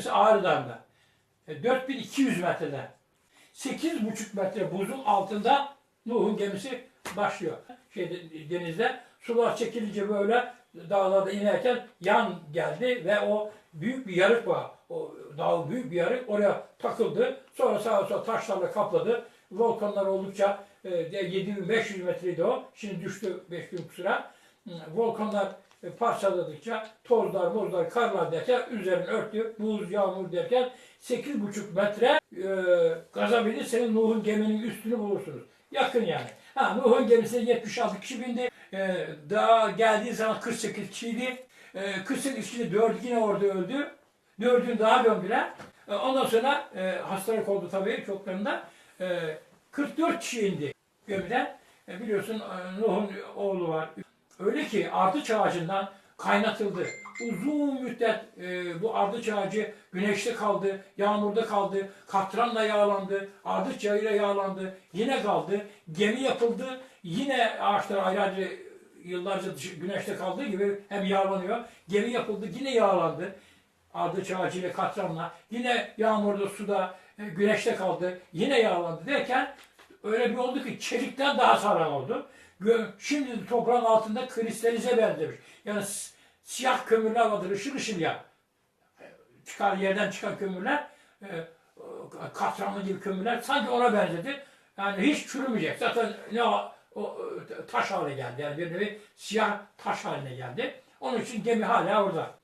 gemisi Ağrı'dan E, 4200 metrede. 8,5 metre buzun altında Nuh'un gemisi başlıyor. Şeyde, denizde sular çekilince böyle dağlarda inerken yan geldi ve o büyük bir yarık var. O dağ büyük bir yarık oraya takıldı. Sonra sağa sola taşlarla kapladı. Volkanlar oldukça e, de 7500 metreydi o. Şimdi düştü 5000 kusura. Volkanlar e, parçaladıkça tozlar, mozlar, karlar derken üzerini örttü. Buz, yağmur derken 8,5 metre e, gaza binip senin Nuh'un geminin üstünü bulursunuz. Yakın yani. Ha, Nuh'un gemisine 76 kişi bindi. E, daha geldiği zaman 48 kişiydi. E, 48 kişi 4 yine orada öldü. Dördünü daha gömdüler. E, ondan sonra e, hastalık oldu tabii çoklarında. E, 44 kişi indi gemiden. E, biliyorsun e, Nuh'un oğlu var. Öyle ki ardıç ağacından kaynatıldı. Uzun müddet e, bu ardıç ağacı güneşte kaldı, yağmurda kaldı, katranla yağlandı, ardıç yağıyla yağlandı, yine kaldı. Gemi yapıldı, yine ağaçlar ayrı ayrı yıllarca güneşte kaldığı gibi hem yağlanıyor. Gemi yapıldı, yine yağlandı. Ardıç ağacıyla katranla. Yine yağmurda, suda, e, güneşte kaldı, yine yağlandı derken öyle bir oldu ki çelikten daha sağlam oldu. Şimdi toprağın altında kristalize benzemiş. Yani siyah kömürler vardır, ışıl ışıl ya. Çıkar yerden çıkan kömürler, e, katranlı gibi kömürler sanki ona benzedi. Yani hiç çürümeyecek. Zaten ne o, o taş haline geldi. Yani bir nevi siyah taş haline geldi. Onun için gemi hala orada.